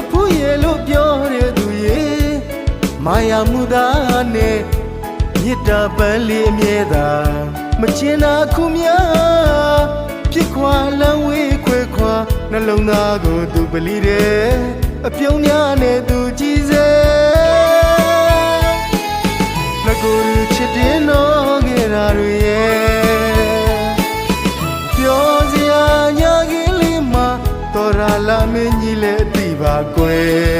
တ်ဘူးရဲ့လို့ပြောတဲ့သူရေမာယာမှုသားနဲ့မေတ္တာပန်းလေးအမြဲတာမချင်တာခုများဖြစ်ခွာလမ်းဝေးခွဲခွာနှလုံးသားကိုသူပလီတယ်အပြုံးများနဲ့သူကြည်စေငါကိုယ်ချစ်တင်တော့ခဲ့တာတွေရဲ့ပြောစရာညာကြီးလေးမှာတော်ရလာမင်းကြီးလည်းသိပါ ကွယ်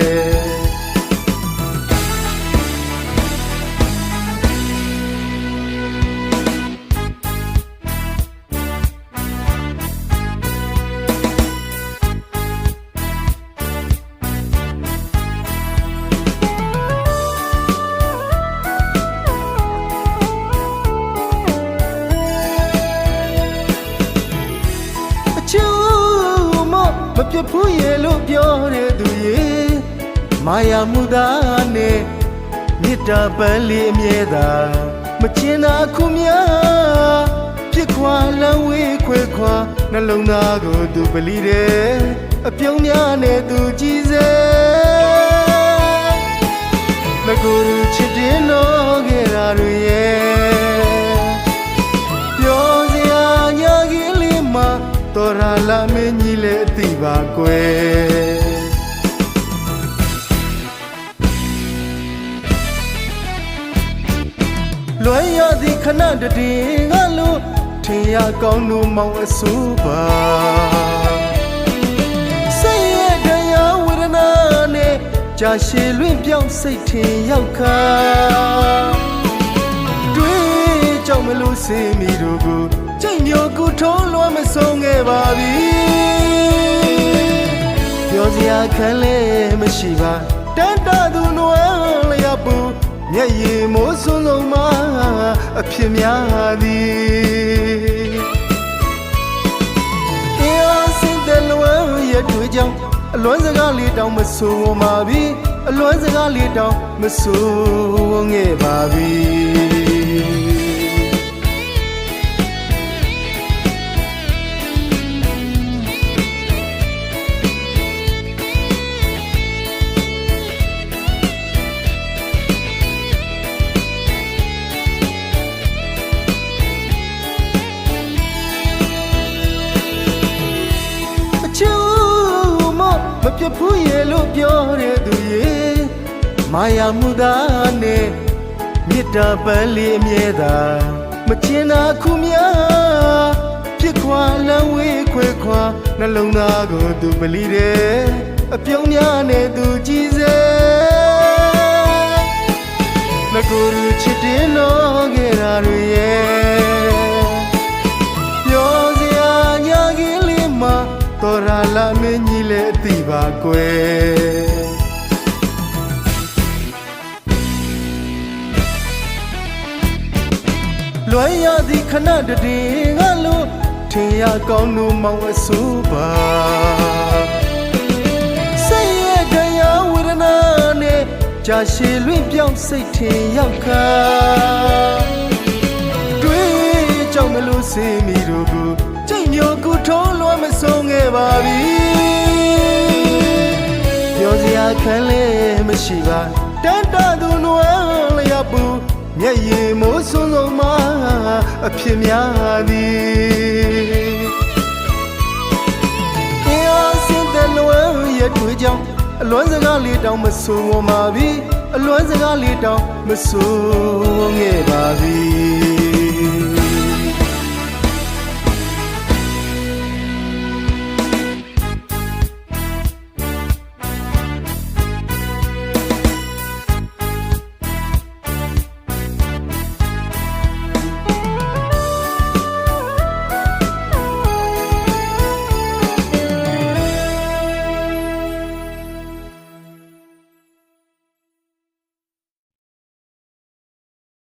မမပြတ်ဘူးရဲ့လို့ပြောတဲ့သူရေမာယာမှုသားနဲ့မေတ္တာပန်းလေးအမြဲတာမချင်တာခုများဖြစ်ခွာလမ်းဝေးခွဲခွာနှလုံးသားကိုသူပလီတယ်အပြုံးများနဲ့သူကြည်စေငါကိုယ်ချစ်တင်တော့ခဲ့တာတွေရဲ့ မင်းကြီးလည်းအသိပါကွယ်လွယ်ရသည်ခဏတည်းငါလို့ထင်ရကောင်းလို့မောင်အဆူပါစိတ်ရဲ့တရားဝေဒနာနဲ့ကြာရှည်လွင့်ပြောင်းစိတ်ထင်ရောက်ခါတွေ့ကြောင့်မလို့စေမီတို့ကို ချိန်မျိုးကူထုံးလွှမ်းမဆုံးခဲ့ပါပြီပြောစရာခံလဲမရှိပါတန်တာသူနွမ်းလျက်ပူမျက်ရည်မိုးစွန်းလုံးမှာအဖြစ်များသည်တရားစင်တဲ့လွမ်းရဲ့တွေ့ကြောင့်အလွမ်းစကားလေးတောင်မဆိုးပါပြီအလွမ်းစကားလေးတောင်မဆိုးခဲ့ပါပြီ ပြတ်ဘူးရဲ့လို့ပြောတဲ့သူရေမာယာမှုသားနဲ့မေတ္တာပန်းလေးအမြဲတာမချင်တာခုများဖြစ်ခွာလမ်းဝေးခွဲခွာနှလုံးသားကိုသူပလီတယ်အပြုံးများနဲ့သူကြည်စေ တော်ရလာမင်းကြီးလည်းအသိပါကွယ်လွယ်ရသည်ခဏတည်းငါလို့ထင်ရကောင်းလို့မောင်အဆူပါစိတ်ရဲ့တရားဝေဒနာနဲ့ကြာရှည်လွင့်ပြောင်းစိတ်ထင်ရောက်ခါတွေ့ကြောင့်မလို့ စေမီတို့ကိုချိန်မျိုးကူထုံးလွှမ်းမဆုံးခဲ့ပါပြီပြောစရာခံလဲမရှိပါတန်တာသူနွမ်းလျက်ပူမျက်ရည်မိုးစွန်းဆုံးမှာအဖြစ်များသည်တရားစင်တဲ့လွမ်းရဲ့တွေ့ကြောင့်အလွမ်းစကားလေးတောင်မဆိုးပါပြီအလွမ်းစကားလေးတောင်မဆိုးခဲ့ပါပြီ